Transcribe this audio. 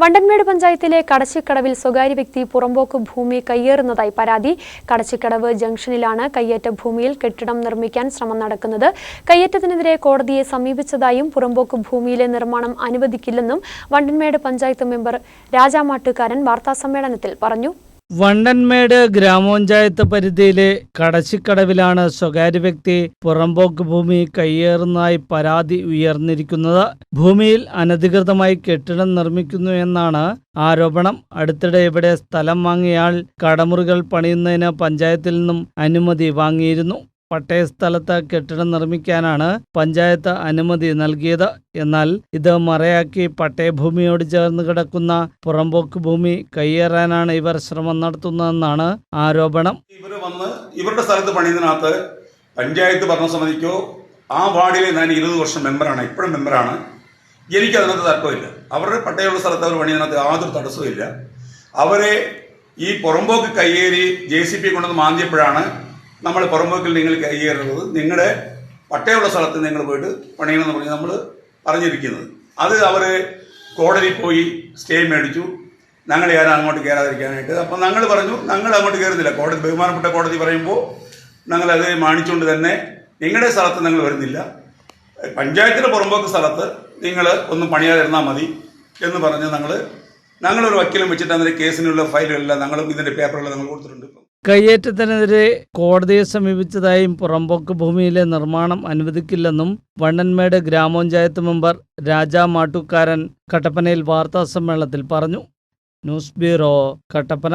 വണ്ടൻമേട് പഞ്ചായത്തിലെ കടച്ചിക്കടവിൽ സ്വകാര്യ വ്യക്തി പുറമ്പോക്ക് ഭൂമി കയ്യേറുന്നതായി പരാതി. കടച്ചിക്കടവ് ജംഗ്ഷനിലാണ് കയ്യേറ്റ ഭൂമിയിൽ കെട്ടിടം നിർമ്മിക്കാൻ ശ്രമം നടക്കുന്നത്. കയ്യേറ്റത്തിനെതിരെ കോടതിയെ സമീപിച്ചതായും പുറമ്പോക്ക് ഭൂമിയിലെ നിർമ്മാണം അനുവദിക്കില്ലെന്നും വണ്ടൻമേട് പഞ്ചായത്ത് മെമ്പർ രാജാമാട്ടുകാരൻ വാർത്താസമ്മേളനത്തിൽ പറഞ്ഞു. വണ്ടൻമേട് ഗ്രാമപഞ്ചായത്ത് പരിധിയിലെ കടച്ചിക്കടവിലാണ് സ്വകാര്യ വ്യക്തി പുറമ്പോക്ക് ഭൂമി കയ്യേറുന്നതായി പരാതി ഉയർന്നിരിക്കുന്നത്. ഭൂമിയിൽ അനധികൃതമായി കെട്ടിടം നിർമ്മിക്കുന്നു എന്നാണ് ആരോപണം. അടുത്തിടെ ഇവിടെ സ്ഥലം വാങ്ങിയാൽ കടമുറികൾ പണിയുന്നതിന് പഞ്ചായത്തിൽ നിന്നും അനുമതി വാങ്ങിയിരുന്നു. പട്ടയ സ്ഥലത്ത് കെട്ടിടം നിർമ്മിക്കാനാണ് പഞ്ചായത്ത് അനുമതി നൽകിയത്. എന്നാൽ ഇത് മറയാക്കി പട്ടയഭൂമിയോട് ചേർന്ന് കിടക്കുന്ന പുറമ്പോക്ക് ഭൂമി കയ്യേറാനാണ് ഇവർ ശ്രമം നടത്തുന്നതെന്നാണ് ആരോപണം. ഇവർ വന്ന് ഇവരുടെ സ്ഥലത്ത് പണിയുന്നതിനകത്ത് പഞ്ചായത്ത് ഭരണസമിതിക്കോ ആ വാർഡിലെ ഞാൻ ഇരുപത് വർഷം മെമ്പറാണ് ഇപ്പോഴും മെമ്പറാണ്. എനിക്ക് അതിനകത്ത് തർക്കമില്ല. അവരുടെ പട്ടയമുള്ള സ്ഥലത്ത് അവർ പണിയുന്നതിനകത്ത് യാതൊരു തടസ്സവും അവരെ ഈ പുറമ്പോക്ക് കയ്യേറി ജെ സി പി കൊണ്ടുവന്ന് മാന്തിയപ്പോഴാണ് നമ്മൾ പുറമ്പോക്കിൽ നിങ്ങൾ കയ്യേറുന്നത് നിങ്ങളുടെ പട്ടയമുള്ള സ്ഥലത്ത് നിങ്ങൾ പോയിട്ട് പണിയണമെന്ന് പറഞ്ഞ് നമ്മൾ പറഞ്ഞിരിക്കുന്നത്. അത് അവർ കോടതി പോയി സ്റ്റേ മേടിച്ചു. ഞങ്ങൾ ഞാൻ അങ്ങോട്ട് കയറാതിരിക്കാനായിട്ട്. അപ്പം ഞങ്ങൾ പറഞ്ഞു ഞങ്ങൾ അങ്ങോട്ട് കയറുന്നില്ല. കോടതി ബഹുമാനപ്പെട്ട കോടതി പറയുമ്പോൾ ഞങ്ങളത് മാണിച്ചുകൊണ്ട് തന്നെ നിങ്ങളുടെ സ്ഥലത്ത് നിങ്ങൾ വരുന്നില്ല. പഞ്ചായത്തിന്റെ പുറമ്പോക്ക് സ്ഥലത്ത് നിങ്ങൾ ഒന്നും പണിയാതിരുന്നാൽ മതി എന്ന് പറഞ്ഞ് ഞങ്ങൾ ഞങ്ങളൊരു വക്കീലും വെച്ചിട്ട് അതിന്റെ കേസിനുള്ള ഫയലുകളെല്ലാം ഞങ്ങളും ഇതിന്റെ പേപ്പറുകളെല്ലാം ഞങ്ങൾ കൊടുത്തിട്ടുണ്ട് കയ്യേറ്റത്തിനെതിരെ കോടതിയെ സമീപിച്ചതായും പുറമ്പോക്ക് ഭൂമിയിലെ നിർമ്മാണം അനുവദിക്കില്ലെന്നും വണ്ണന്മേട് ഗ്രാമപഞ്ചായത്ത് മെമ്പർ രാജാ മാട്ടുക്കാരൻ കട്ടപ്പനയിൽ വാർത്താസമ്മേളനത്തിൽ പറഞ്ഞു. News bureau Kattappana.